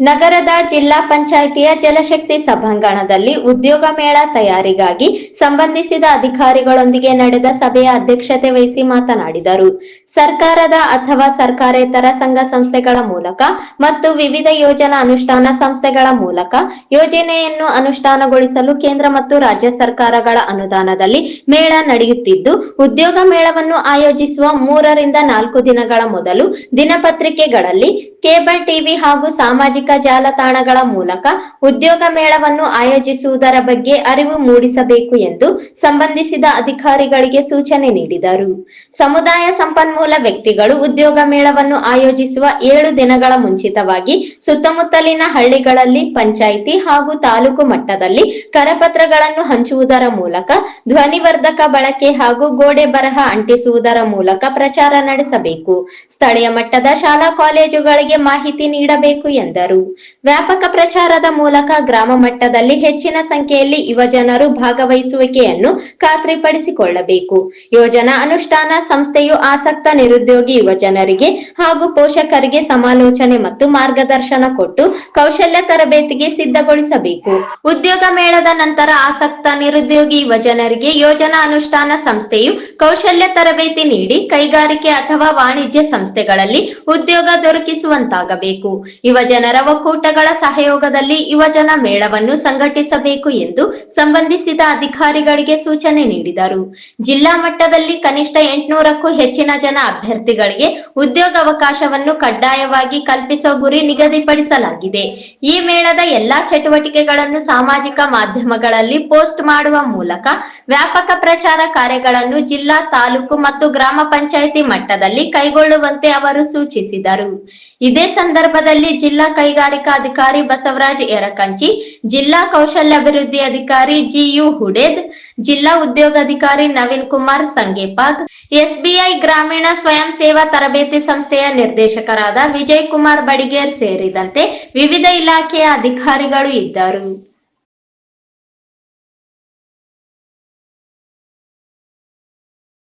ನಗರದ ಜಿಲ್ಲಾ ಪಂಚಾಯಿತಿಯ ಜಲಶಕ್ತಿ ಸಭಾಂಗಣದಲ್ಲಿ ಉದ್ಯೋಗ ಮೇಳ ತಯಾರಿಗಾಗಿ ಸಂಬಂಧಿಸಿದ ಅಧಿಕಾರಿಗಳೊಂದಿಗೆ ನಡೆದ ಸಭೆಯ ಅಧ್ಯಕ್ಷತೆ ವಹಿಸಿ ಮಾತನಾಡಿದರು. ಸರ್ಕಾರದ ಅಥವಾ ಸರ್ಕಾರೇತರ ಸಂಘ ಸಂಸ್ಥೆಗಳ ಮೂಲಕ ಮತ್ತು ವಿವಿಧ ಯೋಜನಾ ಅನುಷ್ಠಾನ ಸಂಸ್ಥೆಗಳ ಮೂಲಕ ಯೋಜನೆಯನ್ನು ಅನುಷ್ಠಾನಗೊಳಿಸಲು ಕೇಂದ್ರ ಮತ್ತು ರಾಜ್ಯ ಸರ್ಕಾರಗಳ ಅನುದಾನದಲ್ಲಿ ಮೇಳ ನಡೆಯುತ್ತಿದ್ದು, ಉದ್ಯೋಗ ಮೇಳವನ್ನು ಆಯೋಜಿಸುವ ಮೂರರಿಂದ ನಾಲ್ಕು ದಿನಗಳ ಮೊದಲು ದಿನಪತ್ರಿಕೆಗಳಲ್ಲಿ ಕೇಬಲ್ ಟಿವಿ ಹಾಗೂ ಸಾಮಾಜಿಕ ಜಾಲತಾಣಗಳ ಮೂಲಕ ಉದ್ಯೋಗ ಮೇಳವನ್ನು ಆಯೋಜಿಸುವುದರ ಬಗ್ಗೆ ಅರಿವು ಮೂಡಿಸಬೇಕು ಎಂದು ಸಂಬಂಧಿಸಿದ ಅಧಿಕಾರಿಗಳಿಗೆ ಸೂಚನೆ ನೀಡಿದರು. ಸಮುದಾಯ ಸಂಪನ್ಮೂಲ ವ್ಯಕ್ತಿಗಳು ಉದ್ಯೋಗ ಮೇಳವನ್ನು ಆಯೋಜಿಸುವ ಏಳು ದಿನಗಳ ಮುಂಚಿತವಾಗಿ ಸುತ್ತಮುತ್ತಲಿನ ಹಳ್ಳಿಗಳಲ್ಲಿ, ಪಂಚಾಯಿತಿ ಹಾಗೂ ತಾಲೂಕು ಮಟ್ಟದಲ್ಲಿ ಕರಪತ್ರಗಳನ್ನು ಹಂಚುವುದರ ಮೂಲಕ, ಧ್ವನಿವರ್ಧಕ ಬಳಕೆ ಹಾಗೂ ಗೋಡೆ ಬರಹ ಅಂಟಿಸುವುದರ ಮೂಲಕ ಪ್ರಚಾರ ನಡೆಸಬೇಕು. ಸ್ಥಳೀಯ ಮಟ್ಟದ ಶಾಲಾ ಕಾಲೇಜುಗಳಿಗೆ ಮಾಹಿತಿ ನೀಡಬೇಕು ಎಂದರು. ವ್ಯಾಪಕ ಪ್ರಚಾರದ ಮೂಲಕ ಗ್ರಾಮ ಮಟ್ಟದಲ್ಲಿ ಹೆಚ್ಚಿನ ಸಂಖ್ಯೆಯಲ್ಲಿ ಯುವಜನರು ಭಾಗವಹಿಸುವಿಕೆಯನ್ನು ಖಾತ್ರಿಪಡಿಸಿಕೊಳ್ಳಬೇಕು. ಯೋಜನಾ ಅನುಷ್ಠಾನ ಸಂಸ್ಥೆಯು ಆಸಕ್ತ ನಿರುದ್ಯೋಗಿ ಯುವಜನರಿಗೆ ಹಾಗೂ ಪೋಷಕರಿಗೆ ಸಮಾಲೋಚನೆ ಮತ್ತು ಮಾರ್ಗದರ್ಶನ ಕೊಟ್ಟು ಕೌಶಲ್ಯ ತರಬೇತಿಗೆ ಸಿದ್ಧಗೊಳಿಸಬೇಕು. ಉದ್ಯೋಗ ಮೇಳದ ನಂತರ ಆಸಕ್ತ ನಿರುದ್ಯೋಗಿ ಯುವಜನರಿಗೆ ಯೋಜನಾ ಅನುಷ್ಠಾನ ಸಂಸ್ಥೆಯು ಕೌಶಲ್ಯ ತರಬೇತಿ ನೀಡಿ ಕೈಗಾರಿಕೆ ಅಥವಾ ವಾಣಿಜ್ಯ ಸಂಸ್ಥೆಗಳಲ್ಲಿ ಉದ್ಯೋಗ ದೊರಕಿಸುವಂತಾಗಬೇಕು. ಯುವಜನರ ಒಕ್ಕೂಟಗಳ ಸಹಯೋಗದಲ್ಲಿ ಯುವಜನ ಮೇಳವನ್ನು ಸಂಘಟಿಸಬೇಕು ಎಂದು ಸಂಬಂಧಿಸಿದ ಅಧಿಕಾರಿಗಳಿಗೆ ಸೂಚನೆ ನೀಡಿದರು. ಜಿಲ್ಲಾ ಮಟ್ಟದಲ್ಲಿ ಕನಿಷ್ಠ ಎಂಟುನೂರಕ್ಕೂ ಹೆಚ್ಚಿನ ಜನ ಅಭ್ಯರ್ಥಿಗಳಿಗೆ ಉದ್ಯೋಗಾವಕಾಶವನ್ನು ಕಡ್ಡಾಯವಾಗಿ ಕಲ್ಪಿಸುವ ಗುರಿ ನಿಗದಿಪಡಿಸಲಾಗಿದೆ. ಈ ಮೇಳದ ಎಲ್ಲಾ ಚಟುವಟಿಕೆಗಳನ್ನು ಸಾಮಾಜಿಕ ಮಾಧ್ಯಮಗಳಲ್ಲಿ ಪೋಸ್ಟ್ ಮಾಡುವ ಮೂಲಕ ವ್ಯಾಪಕ ಪ್ರಚಾರ ಕಾರ್ಯಗಳನ್ನು ಜಿಲ್ಲಾ, ತಾಲೂಕು ಮತ್ತು ಗ್ರಾಮ ಪಂಚಾಯಿತಿ ಮಟ್ಟದಲ್ಲಿ ಕೈಗೊಳ್ಳುವಂತೆ ಅವರು ಸೂಚಿಸಿದರು. ಇದೇ ಸಂದರ್ಭದಲ್ಲಿ ಜಿಲ್ಲಾ ಕೈಗಾರಿಕಾ ಅಧಿಕಾರಿ ಬಸವರಾಜ್ ಎರಕಂಚಿ ಜಿಲ್ಲಾ ಕೌಶಲ್ಯಾಭಿವೃದ್ಧಿ ಅಧಿಕಾರಿ ಜಿಯು ಹುಡೇದ್, ಜಿಲ್ಲಾ ಉದ್ಯೋಗಾಧಿಕಾರಿ ನವೀನ್ ಕುಮಾರ್ ಸಂಗೇಪಾಗ್, ಎಸ್ಬಿಐ ಗ್ರಾಮೀಣ ಸ್ವಯಂ ಸೇವಾ ತರಬೇತಿ ಸಂಸ್ಥೆಯ ನಿರ್ದೇಶಕರಾದ ವಿಜಯ್ ಕುಮಾರ್ ಬಡಿಗೇರ್ ಸೇರಿದಂತೆ ವಿವಿಧ ಇಲಾಖೆಯ ಅಧಿಕಾರಿಗಳು ಇದ್ದರು.